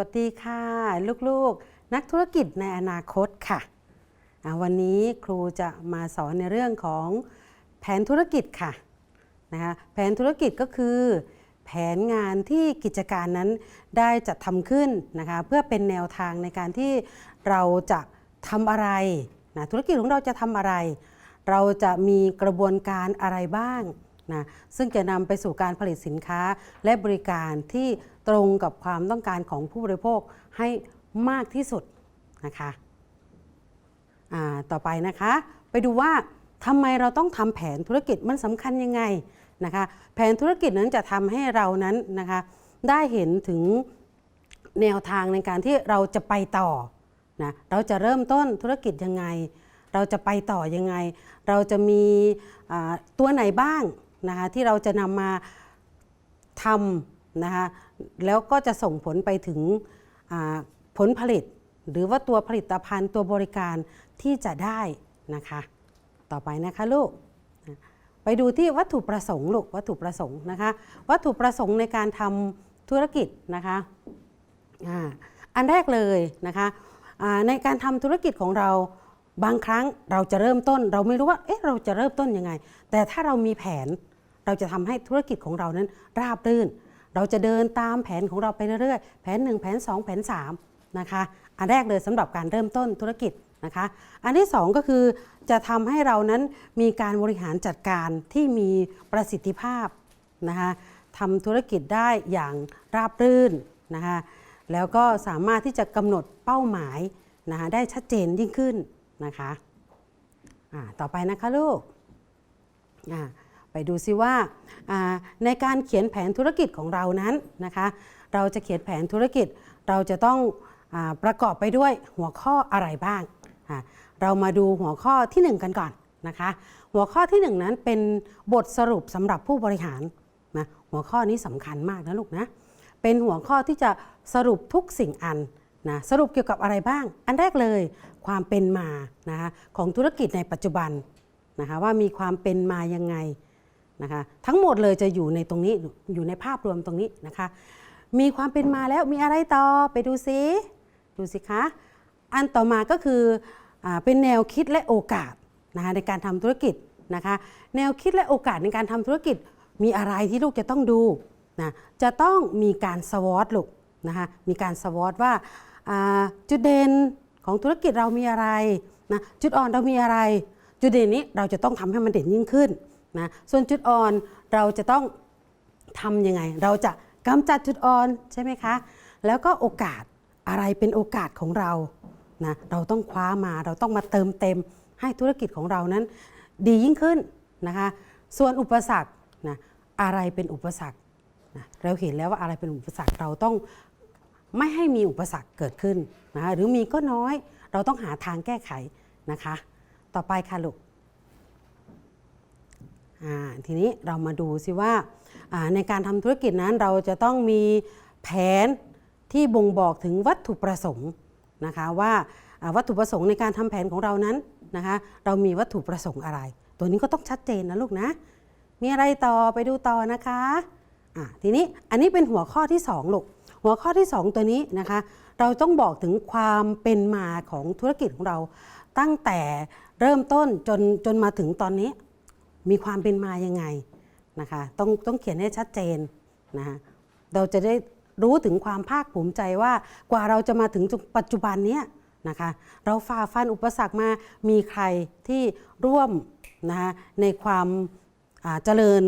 วัสดีค่ะ ลูกๆ นักธุรกิจในอนาคตค่ะ วันนี้ครูจะมาสอนในเรื่องของแผนธุรกิจค่ะนะคะแผนธุรกิจก็คือ แผนงานที่กิจการนั้นได้จัดทำขึ้นนะคะเพื่อเป็นแนวทางในการที่เราจะทำอะไรนะธุรกิจของเราจะทำอะไร เราจะมีกระบวนการอะไรบ้างนะซึ่งจะนำไปสู่การผลิตสินค้าและบริการที่ ตรงกับความต้องการของผู้บริโภคให้มากที่สุดนะคะต่อไปนะคะ ไปดูว่าทำไมเราต้องทำแผนธุรกิจมันสำคัญยังไงนะคะแผนธุรกิจนั้นจะทำให้เรานั้นนะคะได้เห็นถึงแนวทางในการที่เราจะไปต่อนะเราจะเริ่มต้นธุรกิจยังไง เราจะไปต่อยังไง เราจะมีตัวไหนบ้างนะคะที่เราจะนำมาทำ นะคะแล้วก็จะส่งผลไปถึงผลผลิต หรือว่าตัวผลิตภัณฑ์ตัวบริการที่จะได้นะคะ ต่อไปนะคะลูกไปดูที่วัตถุประสงค์ลูกวัตถุประสงค์นะคะ วัตถุประสงค์ในการทำธุรกิจนะคะอันแรกเลยนะคะในการทำธุรกิจของเราบางครั้งเราจะเริ่มต้น เราไม่รู้ว่าเอ๊ะเราจะเริ่มต้นยังไง แต่ถ้าเรามีแผนเราจะทำให้ธุรกิจของเรานั้นราบรื่น เราจะเดินตามแผนของเราไปเรื่อยๆ แผน 1 แผน 2 แผน 3 นะคะ อันแรกเลยสำหรับการเริ่มต้นธุรกิจนะคะ อันที่ 2 ก็คือจะทำให้เรานั้นมีการบริหารจัดการที่มีประสิทธิภาพนะคะทำธุรกิจได้อย่างราบรื่นนะคะแล้วก็สามารถที่จะกำหนดเป้าหมายนะคะได้ชัดเจนยิ่งขึ้นนะคะต่อไปนะคะลูกอ่า ไปดูซิว่าในการเขียนแผนธุรกิจของเรานั้นนะคะเราจะเขียนแผนธุรกิจเราจะต้องอประกอบไปด้วยหัวข้ออะไรบ้าง เรามาดูหัวข้อทีหนึ่1 กันก่อนนะคะหัวข้อทีหนึ่1 นั้นเป็นบทสรุปสำหรับผู้บริหารนะหัวข้อนี้สำคัญมากนะลูกนะเป็นหัวข้อที่จะสรุปทุกสิ่งอันนะสรุปเกี่ยวกับอะไรบ้าง อันแรกเลยความเป็นมานะคะของธุรกิจในปัจจุบันนะคะว่ามีความเป็นมายังไง นะคะทั้งหมดเลยจะอยู่ในตรงนี้อยู่ในภาพรวมตรงนี้นะคะ มีความเป็นมาแล้วมีอะไรต่อไปดูซิดูสิคะอันต่อมาก็คืออเป็นแนวคิดและโอกาสนะคะในการทำธุรกิจนะคะแนวคิดและโอกาสในการทำธุรกิจ มีอะไรที่ลูกจะต้องดูนะจะต้องมีการสวอตลูกนะคะมีการสวอตว่าอ่าจุดเด่นของธุรกิจเรามีอะไรนะจุดอ่อนเรามีอะไร จุดเด่นนี้เราจะต้องทำให้มันเด่นยิ่งขึ้น นะส่วนจุดอ่อนเราจะต้องทำยังไง เราจะกำจัดจุดอ่อนใช่ไหมคะ แล้วก็โอกาสอะไรเป็นโอกาสของเรานะเราต้องคว้ามาเราต้องมาเติมเต็มให้ธุรกิจของเรานั้น ดียิ่งขึ้นนะคะส่วนอุปสรรคนะอะไรเป็นอุปสรรคนะเราเห็นแล้วว่าอะไรเป็นอุปสรรคเราต้องไม่ให้มีอุปสรรคเกิดขึ้นนะคะหรือมีก็น้อย เราต้องหาทางแก้ไขนะคะ ต่อไปค่ะลูก ทีนี้เรามาดูสิว่าในการทำธุรกิจนั้นเราจะต้องมีแผนที่บ่งบอกถึงวัตถุประสงค์นะคะว่าอ่าวัตถุประสงค์ในการทำแผนของเรานั้นนะคะเรามีวัตถุประสงค์อะไร ตัวนี้ก็ต้องชัดเจนนะลูกนะ มีอะไรต่อไปดูต่อนะคะอะทีนี้อันนี้เป็นหัวข้อที่2ลูกหัวข้อที่ 2 ตัวนี้นะคะ เราต้องบอกถึงความเป็นมาของธุรกิจของเราตั้งแต่เริ่มต้นจนจนมาถึงตอนนี้ มีความเป็นมายังไงนะคะต้องต้องเขียนให้ชัดเจนนะคะเราจะได้รู้ถึงความภาคภูมิใจว่ากว่าเราจะมาถึงปัจจุบันนี้นะคะเราฝ่าฟันอุปสรรคมามีใครที่ร่วมนะคะในความเจริญ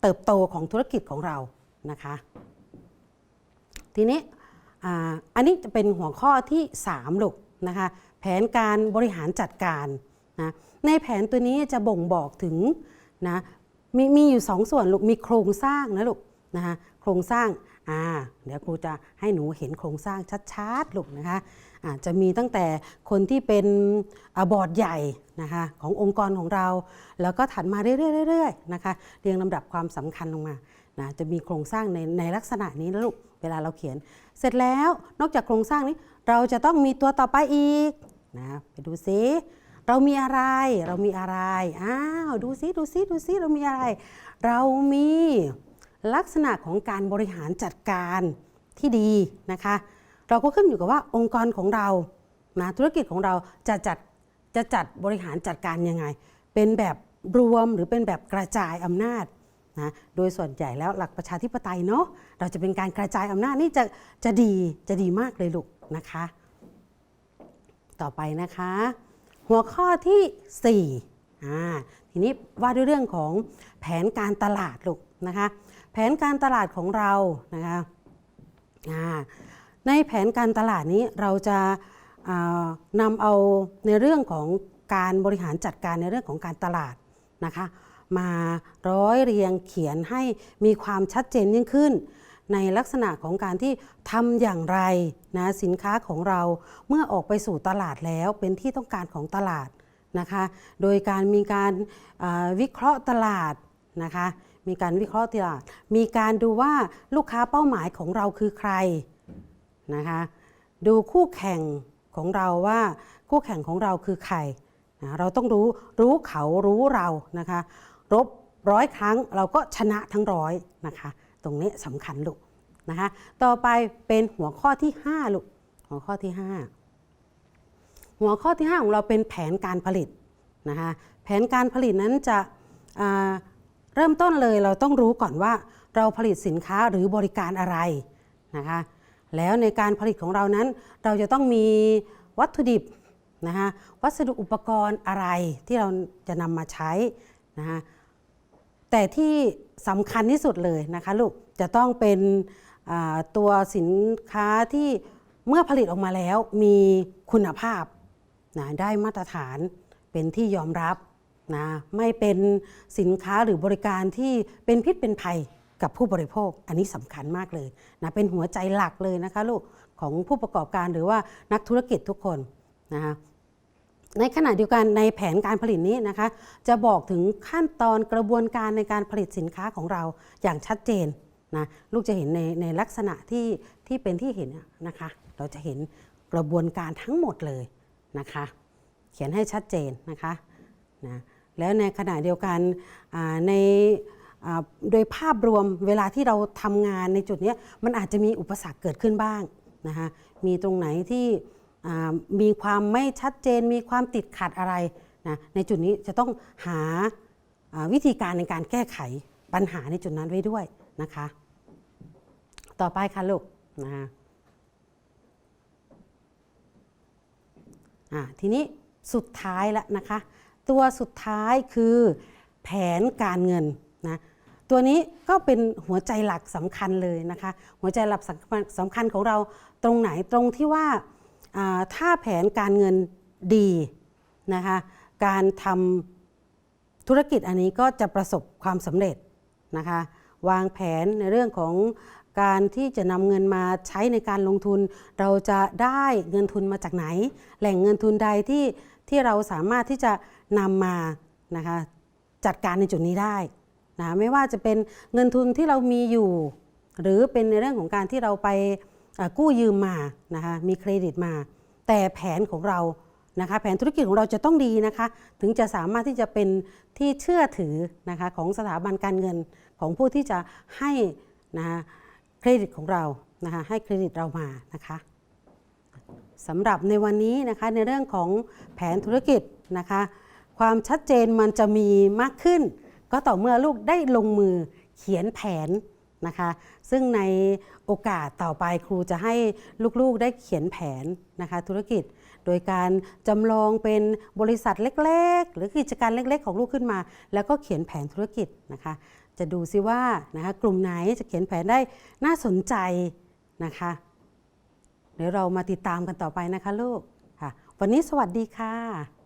เติบโตของธุรกิจของเรานะคะทีนี้อันนี้จะเป็นหัวข้อที่3ลูกนะคะแผนการบริหารจัดการนะในแผนตัวนี้จะบ่งบอกถึง นะมีมีอยู่2ส่วนลูกมีโครงสร้างนะลูกนะคะโครงสร้างอ่าเดี๋ยวครูจะให้หนูเห็นโครงสร้างชัดๆลูกนะคะอ่าจะมีตั้งแต่คนที่เป็นอบอร์ดใหญ่นะคะขององค์กรของเรา แล้วก็ถัดมาเรื่อยๆๆนะคะเรียงลำดับความสำคัญลงมานะจะมีโครงสร้างในในลักษณะนี้นะลูกเวลาเราเขียน เสร็จแล้วนอกจากโครงสร้างนี้เราจะต้องมีตัวต่อไปอีกนะไปดูซิ เรามีอะไร เรามีอะไร อ้าว ดูซิ ดูซิ ดูซิ เรามีอะไร เรามีลักษณะของการบริหารจัดการที่ดีนะคะ เราก็ขึ้นอยู่กับว่าองค์กรของเรานะธุรกิจของเราจะจัดจะจัดบริหารจัดการยังไง เป็นแบบรวมหรือเป็นแบบกระจายอำนาจนะโดยส่วนใหญ่แล้วหลักประชาธิปไตยเนาะเราจะเป็นการกระจายอำนาจนี่จะจะดีจะดีมากเลยลูกนะคะ ต่อไปนะคะ หัวข้อที่4อ่าทีนี้ว่าด้วยเรื่องของแผนการตลาดลูกนะคะแผนการตลาดของเรานะคะในแผนการตลาดนี้เราจะานำเอาในเรื่องของการบริหารจัดการในเรื่องของการตลาดนะคะมาร้อยเรียงเขียนให้มีความชัดเจนยิ่งขึ้น ในลักษณะของการที่ทำอย่างไรนะสินค้าของเราเมื่อออกไปสู่ตลาดแล้วเป็นที่ต้องการของตลาดนะคะ โดยการมีการวิเคราะห์ตลาดนะคะ มีการวิเคราะห์ตลาด มีการดูว่าลูกค้าเป้าหมายของเราคือใครนะคะ ดูคู่แข่งของเราว่าคู่แข่งของเราคือใครนะเราต้องรู้รู้เขารู้เรานะคะ รบร้อยครั้งเราก็ชนะทั้งร้อยนะคะ ตรงนี้สำคัญลูกนะคะต่อไปเป็นหัวข้อที่ 5 ลูก หัวข้อที่ 5 หัวข้อที่ 5 ของเราเป็นแผนการผลิตนะคะแผนการผลิตนั้นจะเริ่มต้นเลยเราต้องรู้ก่อนว่าเราผลิตสินค้าหรือบริการอะไรนะคะแล้วในการผลิตของเรานั้น เราจะต้องมีวัตถุดิบนะคะวัสดุอุปกรณ์อะไรที่เราจะนำมาใช้นะคะ แต่ที่สำคัญที่สุดเลยนะคะลูกจะต้องเป็นตัวสินค้าที่เมื่อผลิตออกมาแล้วมีคุณภาพนะได้มาตรฐานเป็นที่ยอมรับนะไม่เป็นสินค้าหรือบริการที่เป็นพิษเป็นภัยกับผู้บริโภค อันนี้สำคัญมากเลยนะเป็นหัวใจหลักเลยนะคะลูกของผู้ประกอบการหรือว่านักธุรกิจทุกคนนะคะ ในขณะเดียวกันในแผนการผลิตนี้นะคะ จะบอกถึงขั้นตอนกระบวนการในการผลิตสินค้าของเราอย่างชัดเจนนะลูกจะเห็นในในลักษณะที่ที่เป็นที่เห็นนะคะ เราจะเห็นกระบวนการทั้งหมดเลยนะคะ เขียนให้ชัดเจนนะคะนะแล้วในขณะเดียวกันในโดยภาพรวมเวลาที่เราทำงานในจุดนี้มันอาจจะมีอุปสรรคเกิดขึ้นบ้างนะคะมีตรงไหนที่ มีความไม่ชัดเจน มีความติดขัดอะไรนะในจุดนี้จะต้องหาวิธีการในการแก้ไขปัญหาในจุดนั้นไว้ด้วยนะคะ ต่อไปค่ะลูกนะคะทีนี้สุดท้ายแล้วนะคะ ตัวสุดท้ายคือแผนการเงินนะตัวนี้ก็เป็นหัวใจหลักสำคัญเลยนะคะ หัวใจหลักสำคัญของเราตรงไหนตรงที่ว่าอ่า ถ้าแผนการเงินดีนะคะการทำธุรกิจอันนี้ก็จะประสบความสำเร็จนะคะวางแผนในเรื่องของการที่จะนำเงินมาใช้ในการลงทุน เราจะได้เงินทุนมาจากไหน แหล่งเงินทุนใดที่ที่เราสามารถที่จะนำมานะคะจัดการในจุดนี้ได้นะไม่ว่าจะเป็นเงินทุนที่เรามีอยู่ หรือเป็นในเรื่องของการที่เราไป กู้ยืมมานะคะมีเครดิตมา แต่แผนของเรานะคะแผนธุรกิจของเราจะต้องดีนะคะถึงจะสามารถที่จะเป็นที่เชื่อถือนะคะของสถาบันการเงินของผู้ที่จะให้นะคะเครดิตของเรานะคะให้เครดิตเรามานะคะสำหรับในวันนี้นะคะในเรื่องของแผนธุรกิจนะคะความชัดเจนมันจะมีมากขึ้น ก็ต่อเมื่อลูกได้ลงมือเขียนแผน นะคะ ซึ่งในโอกาสต่อไปครูจะให้ลูกๆได้เขียนแผนนะคะธุรกิจ โดยการจำลองเป็นบริษัทเล็ก ๆ หรือกิจการเล็ก ๆ ของลูกขึ้นมา แล้วก็เขียนแผนธุรกิจนะคะ จะดูซิว่านะคะกลุ่มไหนจะเขียนแผนได้น่าสนใจนะคะเดี๋ยวเรามาติดตามกันต่อไปนะคะลูกค่ะ วันนี้สวัสดีค่ะ